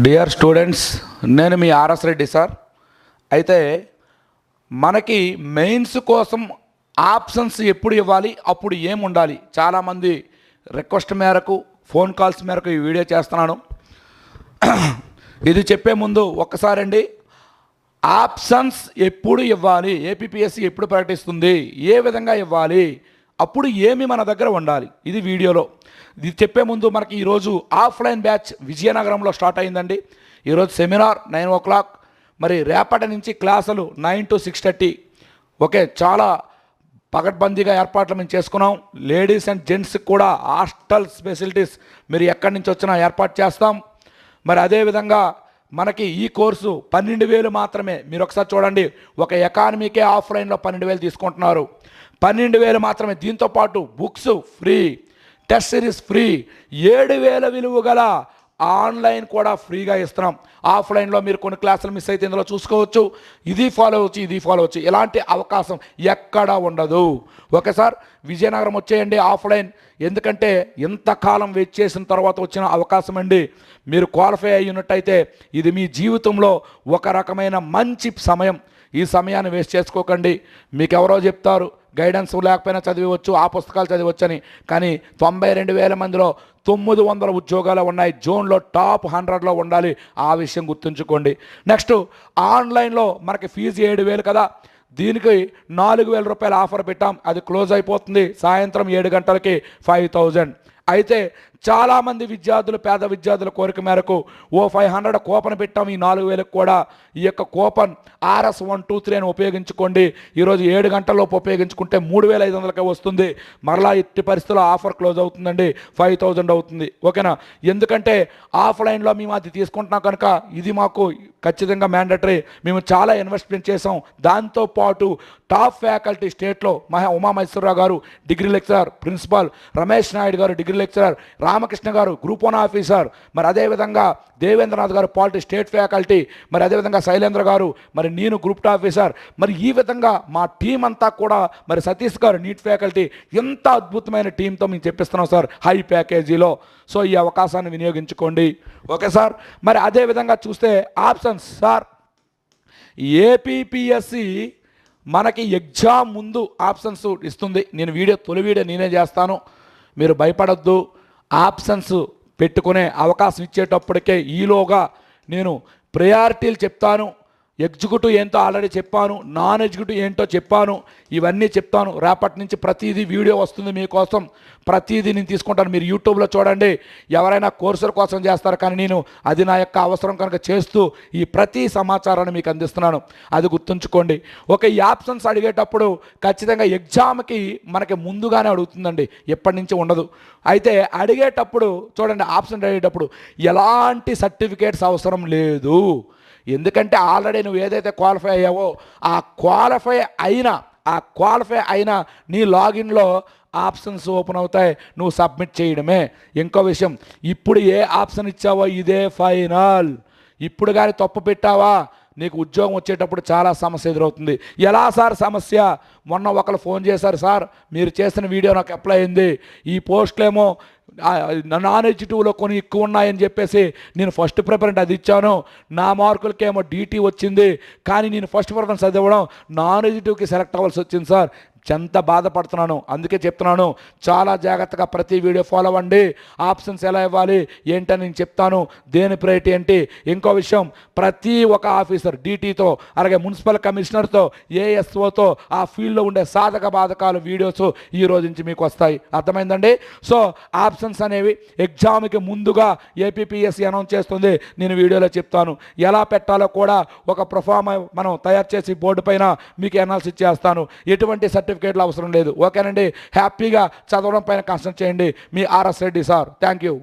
Dear students నేను మీ RS Reddy sir. అయితే మనకి మెయిన్స్ కోసం ఆప్షన్స్ ఎప్పుడు ఇవ్వాలి అప్పుడు ఏం ఉండాలి? చాలామంది రిక్వెస్ట్ మేరకు ఫోన్ కాల్స్ మేరకు ఈ వీడియో చేస్తున్నాను. ఇది చెప్పే ముందు ఒక్కసారండి. ఆప్షన్స్ ఎప్పుడు ఇవ్వాలి? ఏపీఎస్సి ఎప్పుడు ప్రకటిస్తుంది? ఏ విధంగా ఇవ్వాలి? అప్పుడు ఏమి మన దగ్గర ఉండాలి? ఇది వీడియోలో. ఇది చెప్పే ముందు మనకి ఈరోజు ఆఫ్లైన్ బ్యాచ్ విజయనగరంలో స్టార్ట్ అయిందండి. ఈరోజు సెమినార్ నైన్ ఓ క్లాక్. మరి రేపటి నుంచి క్లాసులు nine to six thirty. Okay చాలా పగడ్బందీగా ఏర్పాట్లు మేము చేసుకున్నాం. లేడీస్ అండ్ జెంట్స్కి కూడా హాస్టల్ ఫెసిలిటీస్ మీరు ఎక్కడి నుంచి వచ్చినా ఏర్పాటు చేస్తాం. మరి అదేవిధంగా మనకి ఈ కోర్సు పన్నెండు వేలు మాత్రమే. మీరు ఒకసారి చూడండి ఒక ఎకానమీకే ఆఫ్లైన్లో పన్నెండు వేలు తీసుకుంటున్నారు. పన్నెండు వేలు మాత్రమే. దీంతో పాటు books free test series free ఏడు వేల విలువ గల ఆన్లైన్ కూడా ఫ్రీగా ఇస్తున్నాం. ఆఫ్లైన్లో మీరు కొన్ని క్లాసులు మిస్ అయితే ఇందులో చూసుకోవచ్చు. ఇది ఫాలో అవచ్చు ఇది ఫాలో అవచ్చు ఇలాంటి అవకాశం ఎక్కడా ఉండదు. ఒకసారి విజయనగరం వచ్చేయండి ఆఫ్లైన్. ఎందుకంటే ఇంతకాలం వెయిట్ చేసిన తర్వాత వచ్చిన అవకాశం అండి. మీరు క్వాలిఫై అయినట్టయితే ఇది మీ జీవితంలో ఒక రకమైన మంచి సమయం. ఈ సమయాన్ని వేస్ట్ చేసుకోకండి. మీకు ఎవరో చెప్తారు గైడెన్స్ లేకపోయినా చదివచ్చు ఆ పుస్తకాలు చదివచ్చని. కానీ తొంభై రెండు వేల మందిలో తొమ్మిది వందల ఉద్యోగాలు ఉన్నాయి. జోన్లో టాప్ హండ్రెడ్లో ఉండాలి. ఆ విషయం గుర్తుంచుకోండి. నెక్స్ట్ ఆన్లైన్లో మనకి ఫీజు ఏడు వేలు కదా. దీనికి నాలుగు వేల రూపాయల ఆఫర్ పెట్టాం. అది క్లోజ్ అయిపోతుంది. సాయంత్రం ఏడు గంటలకి ఫైవ్ థౌజండ్. అయితే చాలామంది విద్యార్థులు పేద విద్యార్థుల కోరిక మేరకు ఓ ఫైవ్ హండ్రెడ్ కూపన్ పెట్టాం. ఈ నాలుగు వేలకు కూడా ఈ యొక్క coupon R S one two three అని ఉపయోగించుకోండి. ఈరోజు ఏడు గంటలలోపు ఉపయోగించుకుంటే మూడు వేల ఐదు వందలకే వస్తుంది. మరలా ఇట్టి పరిస్థితుల్లో ఆఫర్ క్లోజ్ అవుతుందండి. ఫైవ్ థౌజండ్ అవుతుంది. ఓకేనా? ఎందుకంటే ఆఫ్లైన్లో మేము అది తీసుకుంటున్నాం కనుక ఇది మాకు ఖచ్చితంగా మ్యాండటరీ. మేము చాలా ఇన్వెస్ట్మెంట్ చేసాం దాంతోపాటు టాప్ ఫ్యాకల్టీ స్టేట్లో మహా Uma Umamaheswararao garu degree lecturer principal Ramesh Naidu garu degree lecturer Ramakrishna గారు గ్రూప్ వన్ ఆఫీసర్ మరి అదేవిధంగా దేవేంద్రనాథ్ గారు పాలిటీ స్టేట్ ఫ్యాకల్టీ. మరి అదేవిధంగా శైలేంద్ర గారు మరి నేను గ్రూప్ టూ ఆఫీసర్ మరి ఈ విధంగా మా టీం అంతా కూడా మరి సతీష్ గారు నీట్ ఫ్యాకల్టీ ఎంత అద్భుతమైన టీంతో మేము చెప్పిస్తున్నాం సార్ హై ప్యాకేజీలో సో ఈ అవకాశాన్ని వినియోగించుకోండి. Okay sir? మరి అదే విధంగా చూస్తే ఆప్షన్స్ సార్. ఏపీపీఎస్సి మనకి ఎగ్జామ్ ముందు ఆప్షన్స్ ఇస్తుంది. నేను వీడియో తొలి వీడియో నేనే చేస్తాను. మీరు భయపడద్దు. ఆప్షన్స్ పెట్టుకునే అవకాశం ఇచ్చేటప్పటికే ఈలోగా నేను ప్రయారిటీలు చెప్తాను. ఎగ్జిక్యూటివ్ ఏంటో ఆల్రెడీ చెప్పాను నాన్ ఎగ్జిక్యూటివ్ ఏంటో చెప్పాను ఇవన్నీ చెప్తాను. రేపటి నుంచి ప్రతిదీ వీడియో వస్తుంది మీకోసం. ప్రతిదీ నేను తీసుకుంటాను. మీరు యూట్యూబ్లో చూడండి. ఎవరైనా కోర్సుల కోసం చేస్తారు కానీ నేను అది నా యొక్క అవసరం కనుక చేస్తూ ఈ ప్రతి సమాచారాన్ని మీకు అందిస్తున్నాను. అది గుర్తుంచుకోండి. ఒక ఈ ఆప్షన్స్ అడిగేటప్పుడు ఖచ్చితంగా ఎగ్జామ్కి మనకి ముందుగానే అడుగుతుందండి. ఎప్పటి నుంచి ఉండదు. అయితే అడిగేటప్పుడు చూడండి ఆప్షన్ అడిగేటప్పుడు ఎలాంటి సర్టిఫికేట్స్ అవసరం లేదు. ఎందుకంటే ఆల్రెడీ నువ్వు ఏదైతే క్వాలిఫై అయ్యావో ఆ క్వాలిఫై అయిన ఆ క్వాలిఫై అయిన నీ లాగిన్లో ఆప్షన్స్ ఓపెన్ అవుతాయి నువ్వు సబ్మిట్ చేయడమే. ఇంకో విషయం ఇప్పుడు ఏ ఆప్షన్ ఇచ్చావో ఇదే ఫైనల్. ఇప్పుడు కానీ తప్పు పెట్టావా? నీకు ఉద్యోగం వచ్చేటప్పుడు చాలా సమస్య ఎదురవుతుంది. ఎలా సార్ సమస్య? మొన్న ఒకరు ఫోన్ చేశారు సార్ మీరు చేసిన వీడియో నాకు అప్లై అయింది. ఈ పోస్టులేమో నాన్ ఎడ్జిటివ్లో కొన్ని ఎక్కువ ఉన్నాయని చెప్పేసి నేను ఫస్ట్ ప్రిఫరెన్స్ అది ఇచ్చాను. నా మార్కులకేమో డీటీ వచ్చింది. కానీ నేను ఫస్ట్ ప్రిఫరెన్స్ అది ఇవ్వడం నాన్ ఎడ్జిటివ్కి సెలెక్ట్ అవ్వాల్సి వచ్చింది సార్. ఎంత బాధపడుతున్నాను అందుకే చెప్తున్నాను చాలా జాగ్రత్తగా ప్రతి వీడియో ఫాలో అవ్వండి. ఆప్షన్స్ ఎలా ఇవ్వాలి ఏంటని నేను చెప్తాను. దేని ప్రయారిటీ ఏంటి ఇంకో విషయం ప్రతి ఒక్క ఆఫీసర్ డీటీతో అలాగే మున్సిపల్ కమిషనర్తో ఏఎస్ఓతో ఆ ఫీల్డ్లో ఉండే సాధక బాధకాలు వీడియోస్ ఈ రోజు నుంచి మీకు వస్తాయి. అర్థమైందండి? సో ఆప్షన్స్ అనేవి ఎగ్జామ్కి ముందుగా ఏపీపీఎస్సీ అనౌన్స్ చేస్తుంది. నేను వీడియోలో చెప్తాను. ఎలా పెట్టాలో కూడా ఒక ప్రొఫార్మ మనం తయారు చేసి బోర్డు పైన మీకు అనాలిసిస్ చేస్తాను. ఎటువంటి సర్టిఫికేట్లు అవసరం లేదు. ఓకేనండి? హ్యాపీగా చదవడం పైన కాన్సన్ట్రేట్ చేయండి. మీ R S Reddy sir. Thank you.